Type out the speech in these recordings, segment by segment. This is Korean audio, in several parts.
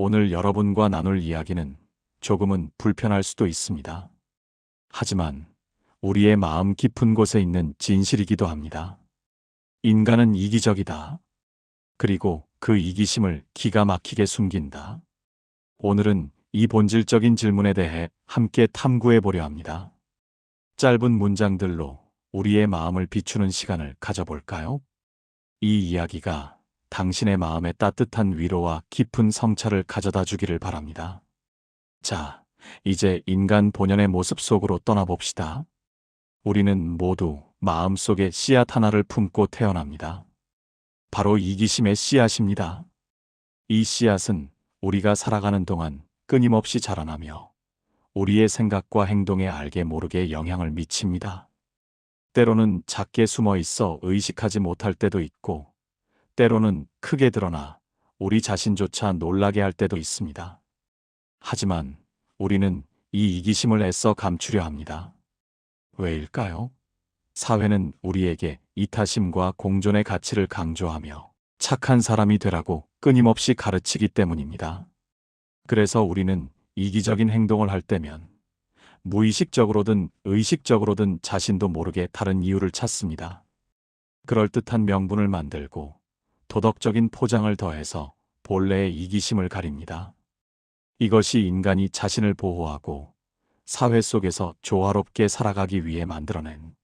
오늘 여러분과 나눌 이야기는 조금은 불편할 수도 있습니다. 하지만 우리의 마음 깊은 곳에 있는 진실이기도 합니다. 인간은 이기적이다. 그리고 그 이기심을 기가 막히게 숨긴다. 오늘은 이 본질적인 질문에 대해 함께 탐구해 보려 합니다. 짧은 문장들로 우리의 마음을 비추는 시간을 가져볼까요? 이 이야기가 당신의 마음에 따뜻한 위로와 깊은 성찰을 가져다 주기를 바랍니다. 자, 이제 인간 본연의 모습 속으로 떠나봅시다. 우리는 모두 마음속에 씨앗 하나를 품고 태어납니다. 바로 이기심의 씨앗입니다. 이 씨앗은 우리가 살아가는 동안 끊임없이 자라나며 우리의 생각과 행동에 알게 모르게 영향을 미칩니다. 때로는 작게 숨어 있어 의식하지 못할 때도 있고, 때로는 크게 드러나 우리 자신조차 놀라게 할 때도 있습니다. 하지만 우리는 이 이기심을 애써 감추려 합니다. 왜일까요? 사회는 우리에게 이타심과 공존의 가치를 강조하며 착한 사람이 되라고 끊임없이 가르치기 때문입니다. 그래서 우리는 이기적인 행동을 할 때면 무의식적으로든 의식적으로든 자신도 모르게 다른 이유를 찾습니다. 그럴듯한 명분을 만들고 도덕적인 포장을 더해서 본래의 이기심을 가립니다. 이것이 인간이 자신을 보호하고 사회 속에서 조화롭게 살아가기 위해 만들어낸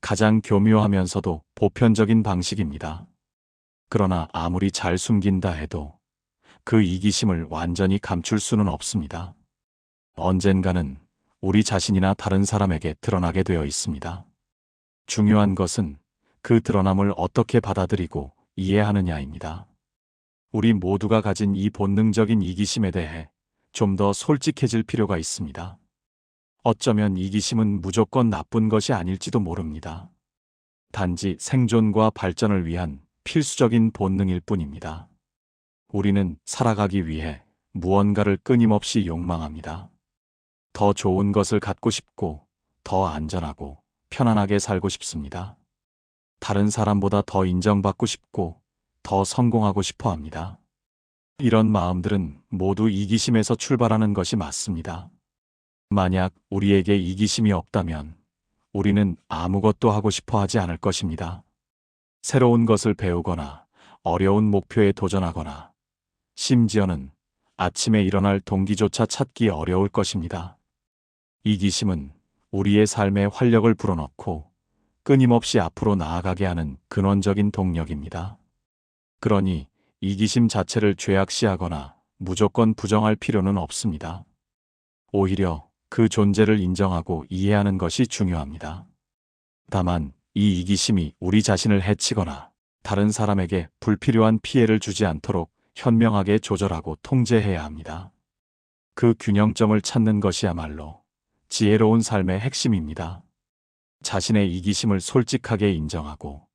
가장 교묘하면서도 보편적인 방식입니다. 그러나 아무리 잘 숨긴다 해도 그 이기심을 완전히 감출 수는 없습니다. 언젠가는 우리 자신이나 다른 사람에게 드러나게 되어 있습니다. 중요한 것은 그 드러남을 어떻게 받아들이고 이해하느냐입니다. 우리 모두가 가진 이 본능적인 이기심에 대해 좀 더 솔직해질 필요가 있습니다. 어쩌면 이기심은 무조건 나쁜 것이 아닐지도 모릅니다. 단지 생존과 발전을 위한 필수적인 본능일 뿐입니다. 우리는 살아가기 위해 무언가를 끊임없이 욕망합니다. 더 좋은 것을 갖고 싶고, 더 안전하고, 편안하게 살고 싶습니다. 다른 사람보다 더 인정받고 싶고, 더 성공하고 싶어 합니다. 이런 마음들은 모두 이기심에서 출발하는 것이 맞습니다. 만약 우리에게 이기심이 없다면 우리는 아무것도 하고 싶어 하지 않을 것입니다. 새로운 것을 배우거나 어려운 목표에 도전하거나 심지어는 아침에 일어날 동기조차 찾기 어려울 것입니다. 이기심은 우리의 삶에 활력을 불어넣고 끊임없이 앞으로 나아가게 하는 근원적인 동력입니다. 그러니 이기심 자체를 죄악시하거나 무조건 부정할 필요는 없습니다. 오히려 그 존재를 인정하고 이해하는 것이 중요합니다. 다만 이 이기심이 우리 자신을 해치거나 다른 사람에게 불필요한 피해를 주지 않도록 현명하게 조절하고 통제해야 합니다. 그 균형점을 찾는 것이야말로 지혜로운 삶의 핵심입니다. 자신의 이기심을 솔직하게 인정하고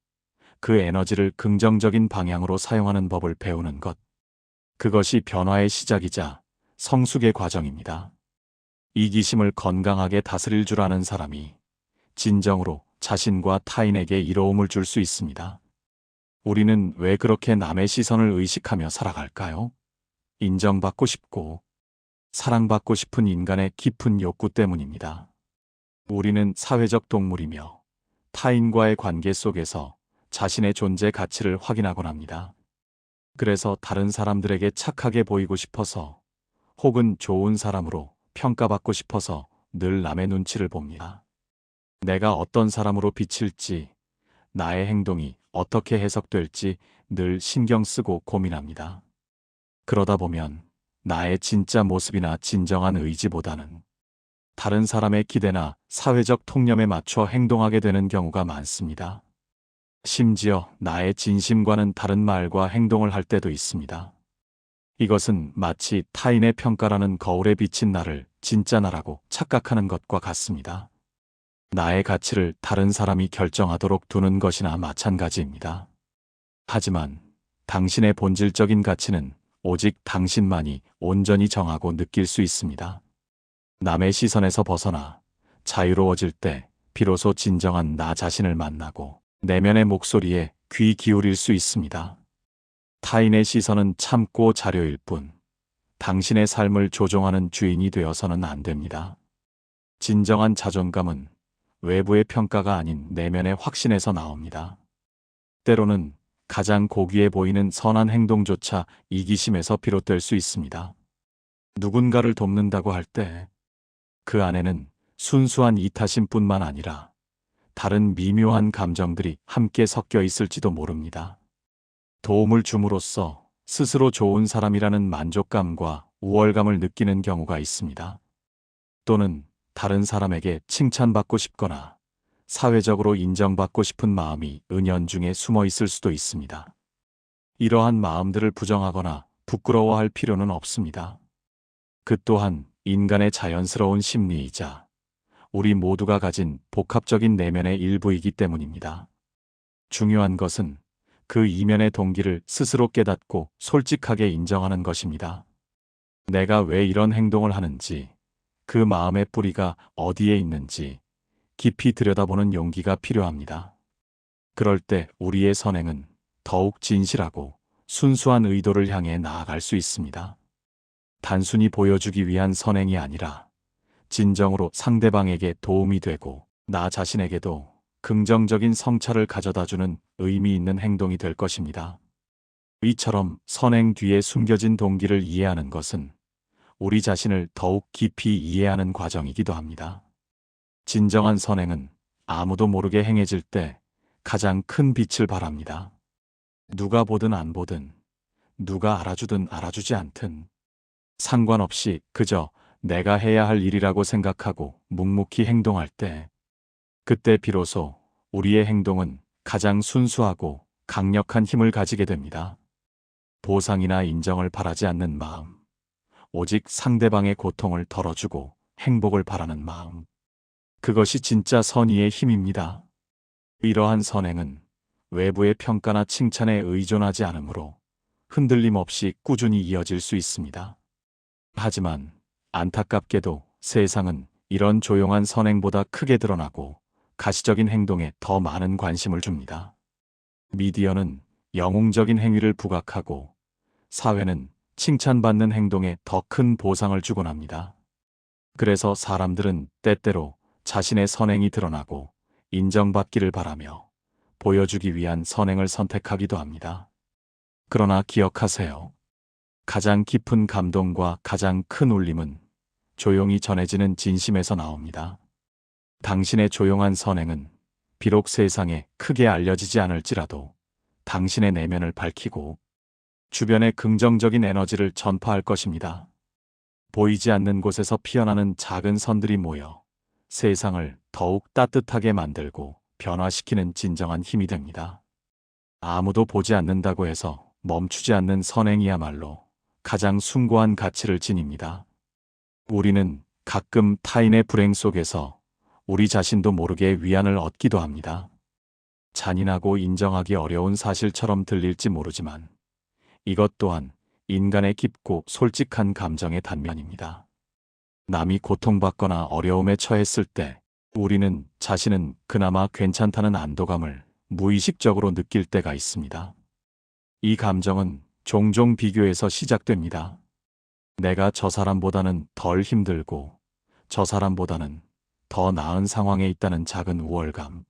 그 에너지를 긍정적인 방향으로 사용하는 법을 배우는 것. 그것이 변화의 시작이자 성숙의 과정입니다. 이기심을 건강하게 다스릴 줄 아는 사람이 진정으로 자신과 타인에게 이로움을 줄 수 있습니다. 우리는 왜 그렇게 남의 시선을 의식하며 살아갈까요? 인정받고 싶고 사랑받고 싶은 인간의 깊은 욕구 때문입니다. 우리는 사회적 동물이며 타인과의 관계 속에서 자신의 존재 가치를 확인하곤 합니다. 그래서 다른 사람들에게 착하게 보이고 싶어서 혹은 좋은 사람으로 평가받고 싶어서 늘 남의 눈치를 봅니다. 내가 어떤 사람으로 비칠지, 나의 행동이 어떻게 해석될지 늘 신경 쓰고 고민합니다. 그러다 보면 나의 진짜 모습이나 진정한 의지보다는 다른 사람의 기대나 사회적 통념에 맞춰 행동하게 되는 경우가 많습니다. 심지어 나의 진심과는 다른 말과 행동을 할 때도 있습니다. 이것은 마치 타인의 평가라는 거울에 비친 나를 진짜 나라고 착각하는 것과 같습니다. 나의 가치를 다른 사람이 결정하도록 두는 것이나 마찬가지입니다. 하지만 당신의 본질적인 가치는 오직 당신만이 온전히 정하고 느낄 수 있습니다. 남의 시선에서 벗어나 자유로워질 때 비로소 진정한 나 자신을 만나고 내면의 목소리에 귀 기울일 수 있습니다. 타인의 시선은 참고 자료일 뿐, 당신의 삶을 조종하는 주인이 되어서는 안 됩니다. 진정한 자존감은 외부의 평가가 아닌 내면의 확신에서 나옵니다. 때로는 가장 고귀해 보이는 선한 행동조차 이기심에서 비롯될 수 있습니다. 누군가를 돕는다고 할 때 그 안에는 순수한 이타심뿐만 아니라 다른 미묘한 감정들이 함께 섞여 있을지도 모릅니다. 도움을 줌으로써 스스로 좋은 사람이라는 만족감과 우월감을 느끼는 경우가 있습니다. 또는 다른 사람에게 칭찬받고 싶거나 사회적으로 인정받고 싶은 마음이 은연중에 숨어 있을 수도 있습니다. 이러한 마음들을 부정하거나 부끄러워할 필요는 없습니다. 그 또한 인간의 자연스러운 심리이자 우리 모두가 가진 복합적인 내면의 일부이기 때문입니다. 중요한 것은 그 이면의 동기를 스스로 깨닫고 솔직하게 인정하는 것입니다. 내가 왜 이런 행동을 하는지, 그 마음의 뿌리가 어디에 있는지 깊이 들여다보는 용기가 필요합니다. 그럴 때 우리의 선행은 더욱 진실하고 순수한 의도를 향해 나아갈 수 있습니다. 단순히 보여주기 위한 선행이 아니라 진정으로 상대방에게 도움이 되고 나 자신에게도 긍정적인 성찰을 가져다주는 의미 있는 행동이 될 것입니다. 이처럼 선행 뒤에 숨겨진 동기를 이해하는 것은 우리 자신을 더욱 깊이 이해하는 과정이기도 합니다. 진정한 선행은 아무도 모르게 행해질 때 가장 큰 빛을 발합니다. 누가 보든 안 보든, 누가 알아주든 알아주지 않든, 상관없이 그저 내가 해야 할 일이라고 생각하고 묵묵히 행동할 때, 그때 비로소 우리의 행동은 가장 순수하고 강력한 힘을 가지게 됩니다. 보상이나 인정을 바라지 않는 마음, 오직 상대방의 고통을 덜어주고 행복을 바라는 마음. 그것이 진짜 선의의 힘입니다. 이러한 선행은 외부의 평가나 칭찬에 의존하지 않으므로 흔들림 없이 꾸준히 이어질 수 있습니다. 하지만 안타깝게도 세상은 이런 조용한 선행보다 크게 드러나고 가시적인 행동에 더 많은 관심을 줍니다. 미디어는 영웅적인 행위를 부각하고 사회는 칭찬받는 행동에 더 큰 보상을 주곤 합니다. 그래서 사람들은 때때로 자신의 선행이 드러나고 인정받기를 바라며 보여주기 위한 선행을 선택하기도 합니다. 그러나 기억하세요. 가장 깊은 감동과 가장 큰 울림은 조용히 전해지는 진심에서 나옵니다. 당신의 조용한 선행은 비록 세상에 크게 알려지지 않을지라도 당신의 내면을 밝히고 주변에 긍정적인 에너지를 전파할 것입니다. 보이지 않는 곳에서 피어나는 작은 선들이 모여 세상을 더욱 따뜻하게 만들고 변화시키는 진정한 힘이 됩니다. 아무도 보지 않는다고 해서 멈추지 않는 선행이야말로 가장 숭고한 가치를 지닙니다. 우리는 가끔 타인의 불행 속에서 우리 자신도 모르게 위안을 얻기도 합니다. 잔인하고 인정하기 어려운 사실처럼 들릴지 모르지만 이것 또한 인간의 깊고 솔직한 감정의 단면입니다. 남이 고통받거나 어려움에 처했을 때 우리는 자신은 그나마 괜찮다는 안도감을 무의식적으로 느낄 때가 있습니다. 이 감정은 종종 비교에서 시작됩니다. 내가 저 사람보다는 덜 힘들고 저 사람보다는 더 나은 상황에 있다는 작은 우월감.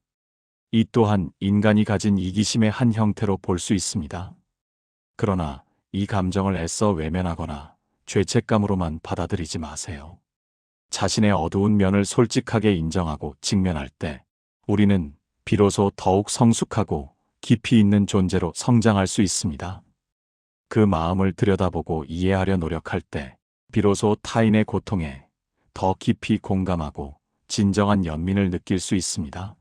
이 또한 인간이 가진 이기심의 한 형태로 볼 수 있습니다. 그러나 이 감정을 애써 외면하거나 죄책감으로만 받아들이지 마세요. 자신의 어두운 면을 솔직하게 인정하고 직면할 때 우리는 비로소 더욱 성숙하고 깊이 있는 존재로 성장할 수 있습니다. 그 마음을 들여다보고 이해하려 노력할 때 비로소 타인의 고통에 더 깊이 공감하고 진정한 연민을 느낄 수 있습니다.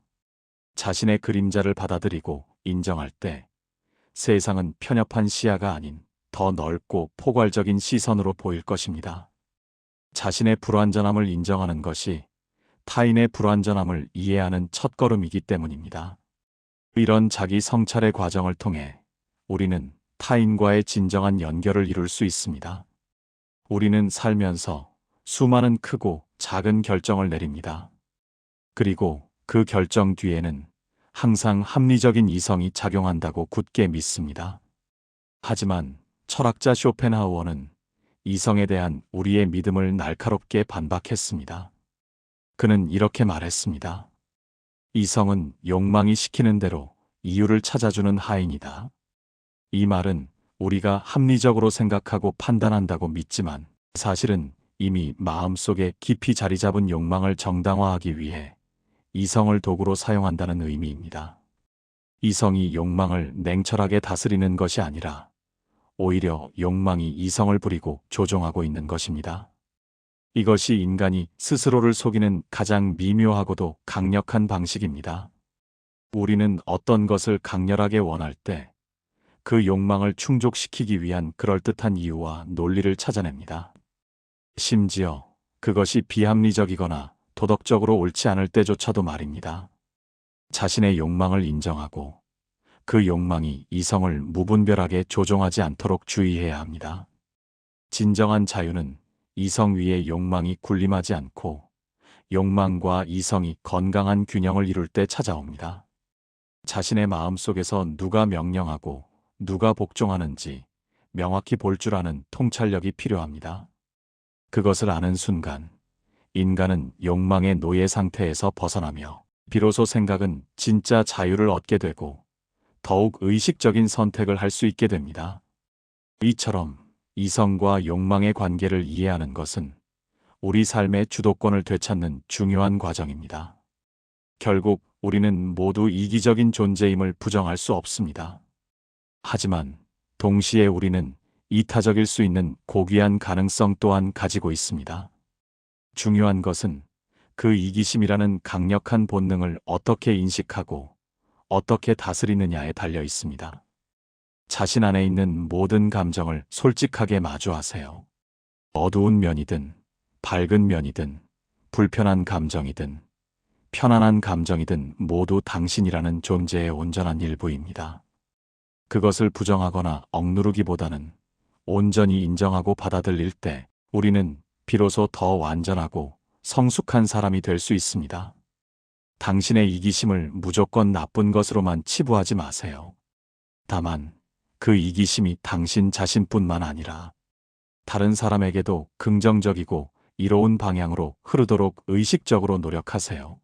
자신의 그림자를 받아들이고 인정할 때 세상은 편협한 시야가 아닌 더 넓고 포괄적인 시선으로 보일 것입니다. 자신의 불완전함을 인정하는 것이 타인의 불완전함을 이해하는 첫걸음이기 때문입니다. 이런 자기 성찰의 과정을 통해 우리는 타인과의 진정한 연결을 이룰 수 있습니다. 우리는 살면서 수많은 크고 작은 결정을 내립니다. 그리고 그 결정 뒤에는 항상 합리적인 이성이 작용한다고 굳게 믿습니다. 하지만 철학자 쇼펜하우어는 이성에 대한 우리의 믿음을 날카롭게 반박했습니다. 그는 이렇게 말했습니다. 이성은 욕망이 시키는 대로 이유를 찾아주는 하인이다. 이 말은 우리가 합리적으로 생각하고 판단한다고 믿지만 사실은 이미 마음속에 깊이 자리 잡은 욕망을 정당화하기 위해 이성을 도구로 사용한다는 의미입니다. 이성이 욕망을 냉철하게 다스리는 것이 아니라 오히려 욕망이 이성을 부리고 조종하고 있는 것입니다. 이것이 인간이 스스로를 속이는 가장 미묘하고도 강력한 방식입니다. 우리는 어떤 것을 강렬하게 원할 때 그 욕망을 충족시키기 위한 그럴듯한 이유와 논리를 찾아냅니다. 심지어 그것이 비합리적이거나 도덕적으로 옳지 않을 때조차도 말입니다. 자신의 욕망을 인정하고 그 욕망이 이성을 무분별하게 조종하지 않도록 주의해야 합니다. 진정한 자유는 이성 위에 욕망이 군림하지 않고 욕망과 이성이 건강한 균형을 이룰 때 찾아옵니다. 자신의 마음 속에서 누가 명령하고 누가 복종하는지 명확히 볼 줄 아는 통찰력이 필요합니다. 그것을 아는 순간 인간은 욕망의 노예 상태에서 벗어나며 비로소 생각은 진짜 자유를 얻게 되고 더욱 의식적인 선택을 할 수 있게 됩니다. 이처럼 이성과 욕망의 관계를 이해하는 것은 우리 삶의 주도권을 되찾는 중요한 과정입니다. 결국 우리는 모두 이기적인 존재임을 부정할 수 없습니다. 하지만 동시에 우리는 이타적일 수 있는 고귀한 가능성 또한 가지고 있습니다. 중요한 것은 그 이기심이라는 강력한 본능을 어떻게 인식하고 어떻게 다스리느냐에 달려 있습니다. 자신 안에 있는 모든 감정을 솔직하게 마주하세요. 어두운 면이든 밝은 면이든 불편한 감정이든 편안한 감정이든 모두 당신이라는 존재의 온전한 일부입니다. 그것을 부정하거나 억누르기보다는 온전히 인정하고 받아들일 때 우리는 비로소 더 완전하고 성숙한 사람이 될 수 있습니다. 당신의 이기심을 무조건 나쁜 것으로만 치부하지 마세요. 다만 그 이기심이 당신 자신뿐만 아니라 다른 사람에게도 긍정적이고 이로운 방향으로 흐르도록 의식적으로 노력하세요.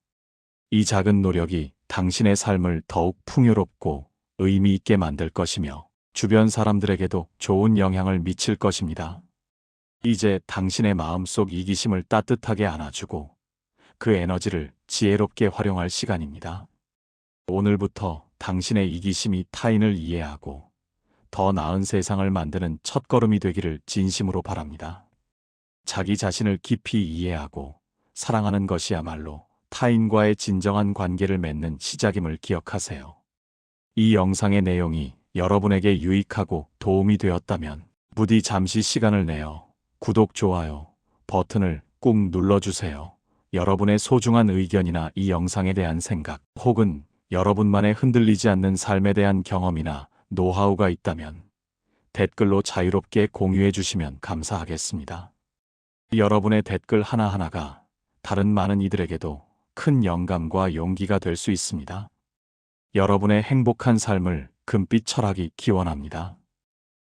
이 작은 노력이 당신의 삶을 더욱 풍요롭고 의미 있게 만들 것이며 주변 사람들에게도 좋은 영향을 미칠 것입니다. 이제 당신의 마음속 이기심을 따뜻하게 안아주고 그 에너지를 지혜롭게 활용할 시간입니다. 오늘부터 당신의 이기심이 타인을 이해하고 더 나은 세상을 만드는 첫걸음이 되기를 진심으로 바랍니다. 자기 자신을 깊이 이해하고 사랑하는 것이야말로 타인과의 진정한 관계를 맺는 시작임을 기억하세요. 이 영상의 내용이 여러분에게 유익하고 도움이 되었다면 부디 잠시 시간을 내어 구독, 좋아요 버튼을 꾹 눌러주세요. 여러분의 소중한 의견이나 이 영상에 대한 생각 혹은 여러분만의 흔들리지 않는 삶에 대한 경험이나 노하우가 있다면 댓글로 자유롭게 공유해 주시면 감사하겠습니다. 여러분의 댓글 하나하나가 다른 많은 이들에게도 큰 영감과 용기가 될 수 있습니다. 여러분의 행복한 삶을 금빛 철학이 기원합니다.